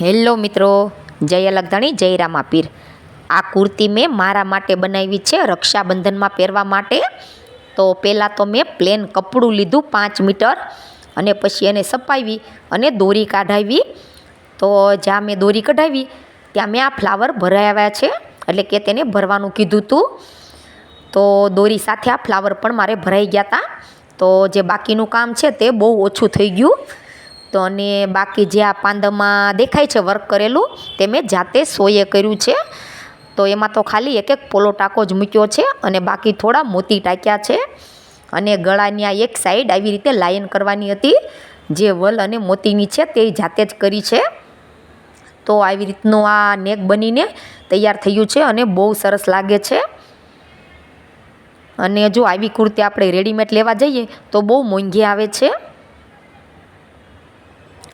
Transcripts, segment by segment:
Hello મિત્રો, જય અલગધાણી, જય રામાપીર. આ કુર્તી મેં મારા માટે બનાવી છે રક્ષાબંધનમાં પહેરવા માટે. તો પહેલાં તો મેં પ્લેન કપડું લીધું પાંચ મીટર અને પછી એને સપાવી અને દોરી કાઢાવી. તો જ્યાં મેં દોરી કઢાવી, ત્યાં મેં આ ફ્લાવર ભરાવ્યા છે. એટલે કે તેને ભરવાનું કીધું હતું તો દોરી સાથે આ ફ્લાવર પણ મારે ભરાઈ ગયા હતા તો જે બાકીનું કામ છે તે બહુ ઓછું થઈ ગયું. તો અને બાકી જે આ પાંદમાં દેખાય છે વર્ક કરેલું, તે મેં જાતે સોયે કર્યું છે. તો એમાં તો ખાલી એક એક પોલો ટાંકો જ મૂક્યો છે અને બાકી થોડા મોતી ટાંક્યા છે. અને ગળાની આ એક સાઈડ આવી રીતે લાયન કરવાની હતી, જે વલ અને મોતીની છે તે જાતે જ કરી છે. તો આવી રીતનું આ નેક બનીને તૈયાર થયું છે અને બહુ સરસ લાગે છે. અને જો આવી કુર્તી આપણે રેડીમેડ લેવા જઈએ, તો બહુ મોંઘી આવે છે.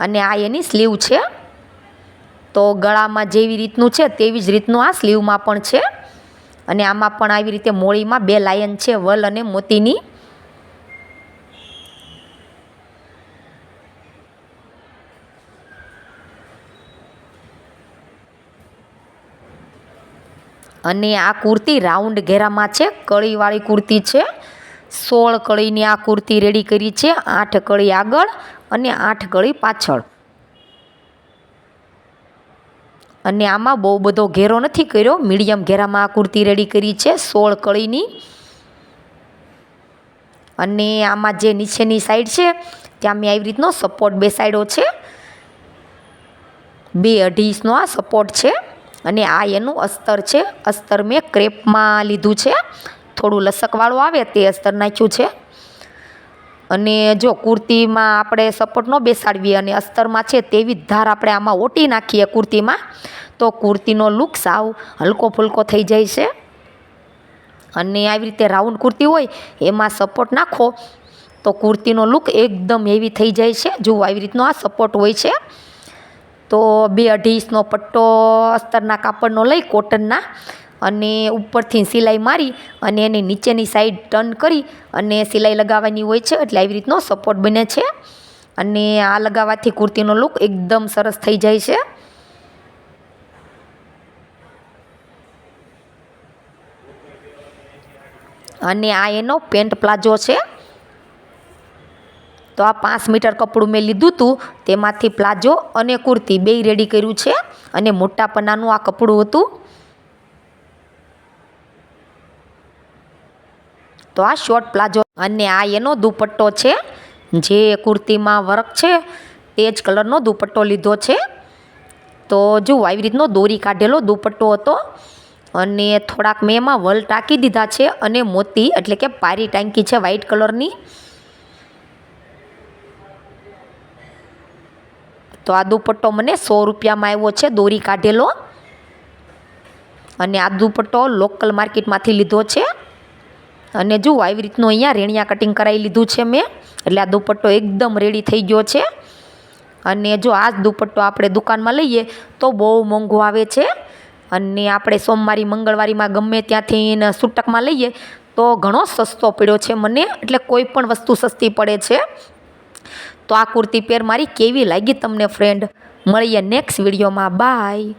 અને આ એની સ્લીવ છે. તો ગળામાં જેવી રીતનું છે તેવી જ રીતનું આ સ્લીવમાં પણ છે. અને આમાં પણ આવી રીતે મોળીમાં બે લાયન છે, વલ અને મોતીની. અને આ કુર્તી રાઉન્ડ ઘેરામાં છે, કળીવાળી કુર્તી છે. સોળ કળીની આ કુર્તી રેડી કરી છે, આઠ કળી આગળ અને આઠ કળી પાછળ. અને આમાં બહુ બધો ઘેરો નથી કર્યો, મીડિયમ ઘેરામાં આ કુર્તી રેડી કરી છે, સોળ કળીની. અને આમાં જે નીચેની સાઈડ છે, ત્યાં મેં આવી રીતનો સપોર્ટ બે સાઈડો છે. બે અઢીસનો આ સપોર્ટ છે અને આ એનું અસ્તર છે, અસ્તર મેં ક્રેપમાં લીધું છે. થોડું લસકવાળું આવે તે અસ્તર નાખ્યું છે. અને જો કુર્તીમાં આપણે સપોર્ટ ન બેસાડવી અને અસ્તરમાં છે તેવી જ ધાર આપણે આમાં ઓટી નાખીએ કુર્તીમાં, તો કુર્તીનો લુક સાવ હલકો ફુલકો થઈ જાય છે. અને આવી રીતે રાઉન્ડ કુર્તી હોય એમાં સપોર્ટ નાખો, તો કુર્તીનો લુક એકદમ હેવી થઈ જાય છે. જુઓ આવી રીતનો આ સપોર્ટ હોય છે. તો બે અઢી ઇંચનો પટ્ટો અસ્તરના કાપડનો લઈ કોટનના અને ઉપરથી સિલાઈ મારી અને એને નીચેની સાઈડ ટર્ન કરી અને સિલાઈ લગાવવાની હોય છે એટલે આવી રીતનો સપોર્ટ બને છે. અને આ લગાવવાથી કુર્તીનો લુક એકદમ સરસ થઈ જાય છે. અને આ એનો પેન્ટ પ્લાઝો છે. તો આ પાંચ મીટર કપડું મેં લીધું હતું તેમાંથી પ્લાઝો અને કુર્તી બેય રેડી કર્યું છે અને મોટા પનાનું આ કપડું હતું. તો આ શોર્ટ પ્લાઝો અને આ એનો દુપટ્ટો છે, જે કુર્તીમાં વર્ક છે, તે જ કલરનો દુપટ્ટો લીધો છે. તો જો આવી રીતનો દોરી કાઢેલો દુપટ્ટો હતો અને થોડાક મેં એમાં વલ ટાંકી દીધા છે અને મોતી, એટલે કે પારી ટાંકી છે વ્હાઈટ કલરની તો આ દુપટ્ટો મને સો રૂપિયામાં આવ્યો છે દોરી કાઢેલો. અને આ દુપટ્ટો લોકલ માર્કેટમાંથી લીધો છે. અને જુઓ આવી રીતનું અહીંયા રેણિયા કટિંગ કરાવી લીધું છે મેં, એટલે આ દુપટ્ટો એકદમ રેડી થઈ ગયો છે. અને જો આ જ દુપટ્ટો આપણે દુકાનમાં લઈએ, તો બહુ મોંઘો આવે છે. અને આપણે સોમવારી, મંગળવારીમાં ગમે ત્યાંથી છૂટકમાં લઈએ, તો ઘણો સસ્તો પડ્યો છે મને, એટલે કોઈ પણ વસ્તુ સસ્તી પડે છે. તો આ કુર્તી પેર મારી કેવી લાગી તમને ફ્રેન્ડ મળીએ નેક્સ્ટ વિડીયોમાં બાય